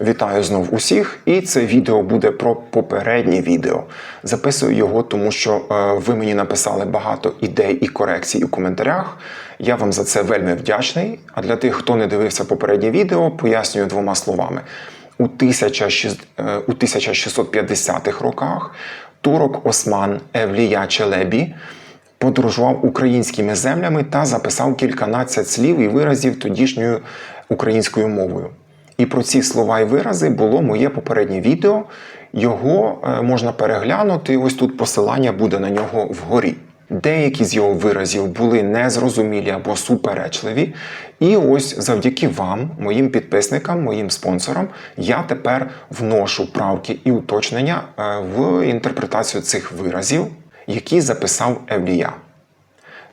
Вітаю знов усіх, і це відео буде про попереднє відео. Записую його, тому що е, ви мені написали багато ідей і корекцій у коментарях. Я вам за це вельми вдячний. А для тих, хто не дивився попереднє відео, пояснюю двома словами. У 1600 е, 1650-х роках турок Осман Евлія Челебі подорожував українськими землями та записав кільканадцять слів і виразів тодішньою українською мовою. І про ці слова і вирази було моє попереднє відео. Його е, можна переглянути. Ось тут посилання буде на нього вгорі. Деякі з його виразів були незрозумілі або суперечливі. І ось завдяки вам, моїм підписникам, моїм спонсорам, я тепер вношу правки і уточнення е, в інтерпретацію цих виразів, які записав Евлія.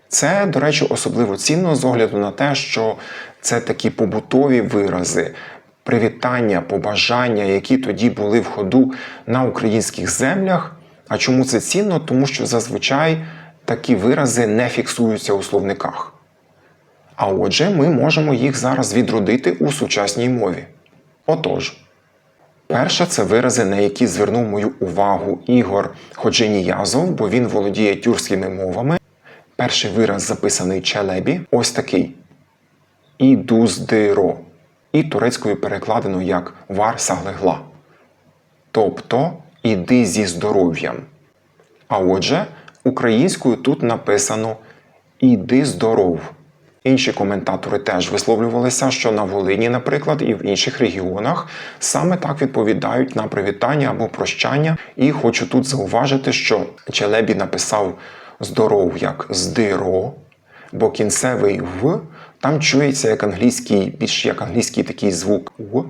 Це, до речі, особливо цінно з огляду на те, що це такі побутові вирази, привітання, побажання, які тоді були в ходу на українських землях. А чому це цінно? Тому що зазвичай такі вирази не фіксуються у словниках. А отже, ми можемо їх зараз відродити у сучасній мові. Отож, перше це вирази, на які звернув мою увагу Ігор Ходженіязов, бо він володіє тюркськими мовами. Перший вираз записаний челебі, ось такий ідуздиро, і турецькою перекладено як вар саглегла. Тобто іди зі здоров'ям. А отже, українською тут написано Іди здоров. Інші коментатори теж висловлювалися, що на Волині, наприклад, і в інших регіонах саме так відповідають на привітання або прощання. І хочу тут зауважити, що Челебі написав здоров як здиро, бо кінцевий в там чується як англійський, більш як англійський такий звук У,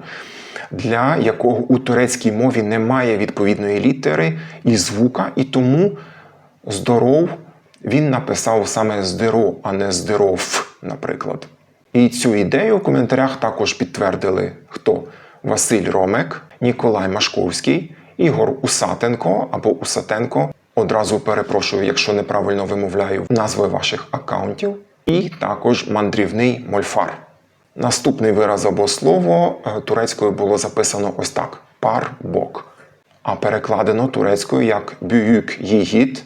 для якого у турецькій мові немає відповідної літери і звука, і тому здоров він написав саме здиро, а не здоров, наприклад. І цю ідею в коментарях також підтвердили хто? Василь Ромек, Ніколай Машковський, Ігор Усатенко або Усатенко. Одразу перепрошую, якщо неправильно вимовляю назви ваших аккаунтів. І також мандрівний мольфар. Наступний вираз або слово е, турецькою було записано ось так: пар-бок. А перекладено турецькою як бююк їгіт.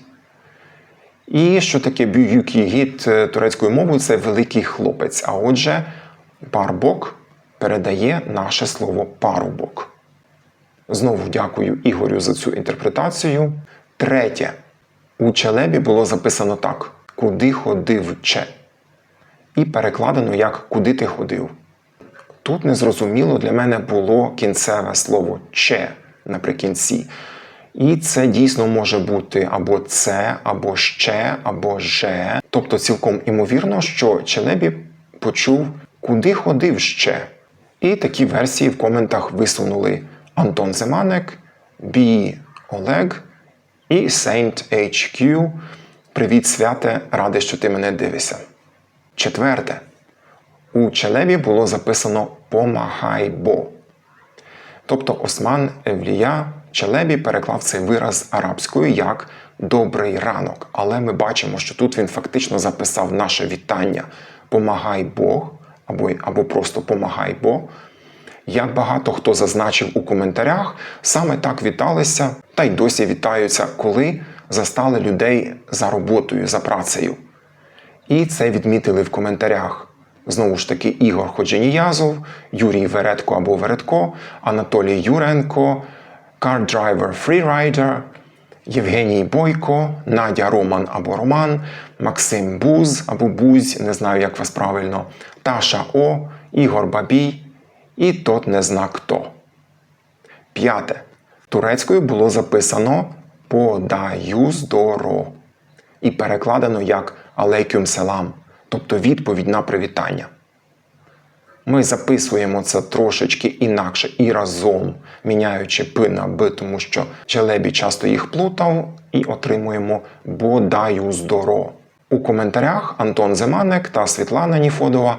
І що таке бююк їгіт е, турецькою мовою це великий хлопець. А отже, парбок передає наше слово парубок. Знову дякую Ігорю за цю інтерпретацію. Третє. У челебі було записано так: Куди ходив че? І перекладено як Куди ти ходив. Тут незрозуміло для мене було кінцеве слово че наприкінці. І це дійсно може бути або це, або ще, або же. Тобто цілком імовірно, що Челебі почув, куди ходив ще. І такі версії в коментах висунули Антон Земанек, Бі Олег і Saint HQ. Привіт, святе, радий, що ти мене дивишся. Четверте. У Челебі було записано Помагай бо. Тобто Осман Евлія Челебі переклав цей вираз арабською як добрий ранок. Але ми бачимо, що тут він фактично записав наше вітання Помагай Бог або, або просто Помагай Бог. Як багато хто зазначив у коментарях, саме так віталися та й досі вітаються, коли застали людей за роботою, за працею. І це відмітили в коментарях. Знову ж таки, Ігор Ходженіязов, Юрій Веретко або Веретко, Анатолій Юренко, Car Driver Freerider, Євгеній Бойко, Надя Роман або Роман, Максим Буз або Бузь, не знаю, як вас правильно, Таша О, Ігор Бабій і тот не зна хто. П'яте. Турецькою було записано Подаю здоро і перекладено як Алейкюм селам, тобто відповідь на привітання. Ми записуємо це трошечки інакше і разом, міняючи П на Б, тому що Челебі часто їх плутав, і отримуємо Бодаю здоро. У коментарях Антон Земанек та Світлана Ніфодова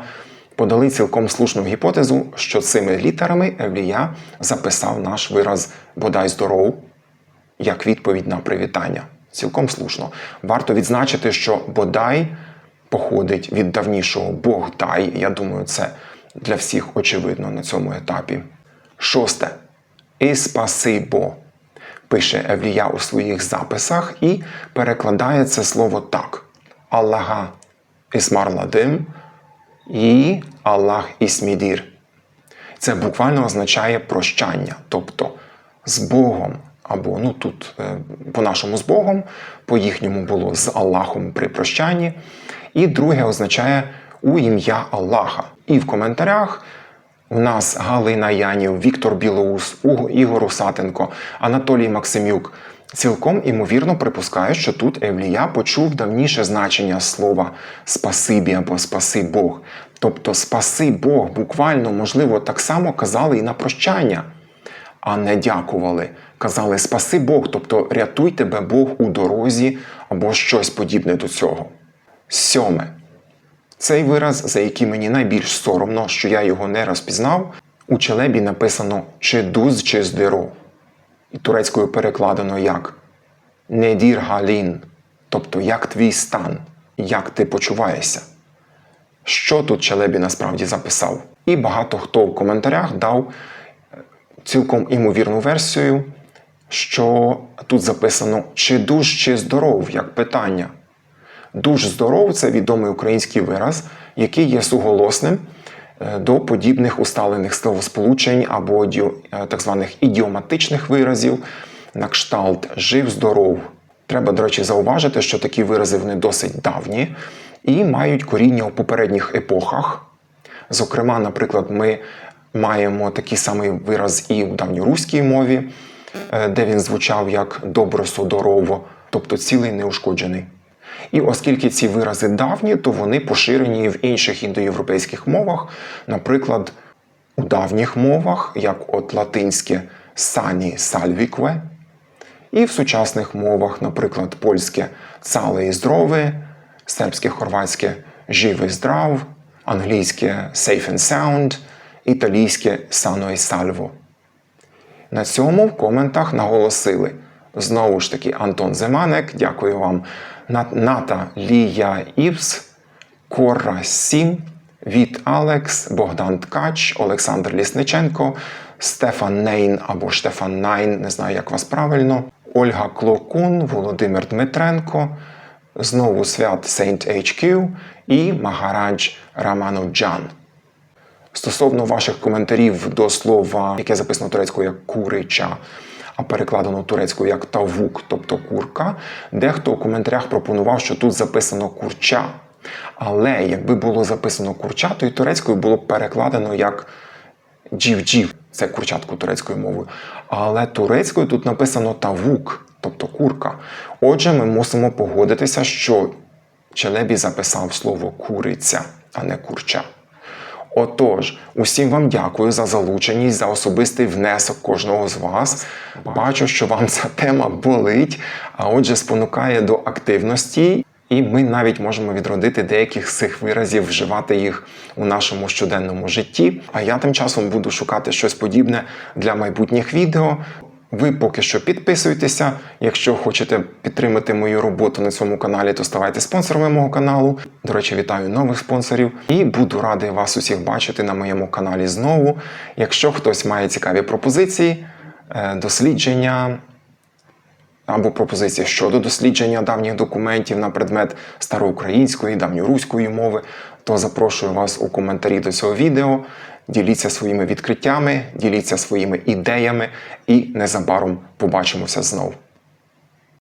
подали цілком слушну гіпотезу, що цими літерами Евлія записав наш вираз Бодай здоров як відповідь на привітання. Цілком слушно. Варто відзначити, що бодай походить від давнішого Бог дай. Я думаю, це для всіх очевидно на цьому етапі. Шосте. І спасибо. Пише Евлія у своїх записах і перекладає це слово так: Аллаха ісмарладим і Аллах ісмідір. Це буквально означає прощання, тобто з Богом, або ну тут е, по-нашому з Богом, по їхньому було з Аллахом при прощанні. І друге означає у ім'я Аллаха. І в коментарях у нас Галина Янів, Віктор Білоус, Ігор Усатенко, Анатолій Максимюк. Цілком імовірно припускають, що тут Евлія почув давніше значення слова спасибі або спаси Бог. Тобто спаси Бог буквально, можливо, так само казали і на прощання, а не дякували. Казали спаси Бог, тобто рятуй тебе Бог у дорозі або щось подібне до цього. Сьоме. Цей вираз, за який мені найбільш соромно, що я його не розпізнав, у челебі написано чи дуз, чи здоро. І турецькою перекладено як недір галін, тобто як твій стан, як ти почуваєшся. Що тут Челебі насправді записав? І багато хто в коментарях дав е, цілком імовірну версію, що тут записано чи дуж, чи здоров, як питання. Дуж здоров це відомий український вираз, який є суголосним е, до подібних усталених словосполучень або е, так званих ідіоматичних виразів на кшталт жив здоров. Треба, до речі, зауважити, що такі вирази вони досить давні і мають коріння у попередніх епохах. Зокрема, наприклад, ми маємо такий самий вираз і в давньоруській мові, де він звучав як добросодорово, тобто цілий неушкоджений. І оскільки ці вирази давні, то вони поширені і в інших індоєвропейських мовах, наприклад, у давніх мовах, як от латинське сані сальвікве, і в сучасних мовах, наприклад, польське цале і здрове, сербське хорватське живий здрав, англійське safe and sound, італійське sano e salvo. На цьому в коментах наголосили. Знову ж таки, Антон Земанек, дякую вам. Ната Лія Івс, Корра Сім, Віт Алекс, Богдан Ткач, Олександр Лісниченко, Стефан Нейн або Штефан Найн, не знаю, як вас правильно, Ольга Клокун, Володимир Дмитренко, знову свят Saint HQ і Магарадж Рамануджан. Стосовно ваших коментарів до слова, яке записано турецькою як курича, а перекладено турецькою як тавук, тобто курка, дехто у коментарях пропонував, що тут записано курча. Але якби було записано курча, то і турецькою було б перекладено як джів-джів, це курчатку турецькою мовою. Але турецькою тут написано тавук, тобто курка. Отже, ми мусимо погодитися, що Челебі записав слово куриця, а не курча. Отож, усім вам дякую за залученість, за особистий внесок кожного з вас. Бачу, що вам ця тема болить, а отже, спонукає до активності, і ми навіть можемо відродити деяких з цих виразів, вживати їх у нашому щоденному житті. А я тим часом буду шукати щось подібне для майбутніх відео. Ви поки що підписуйтеся. Якщо хочете підтримати мою роботу на цьому каналі, то ставайте спонсорами мого каналу. До речі, вітаю нових спонсорів і буду радий вас усіх бачити на моєму каналі знову. Якщо хтось має цікаві пропозиції, е, дослідження або пропозиції щодо дослідження давніх документів на предмет староукраїнської, давньоруської мови, то запрошую вас у коментарі до цього відео. Діліться своїми відкриттями, діліться своїми ідеями, і незабаром побачимося знову.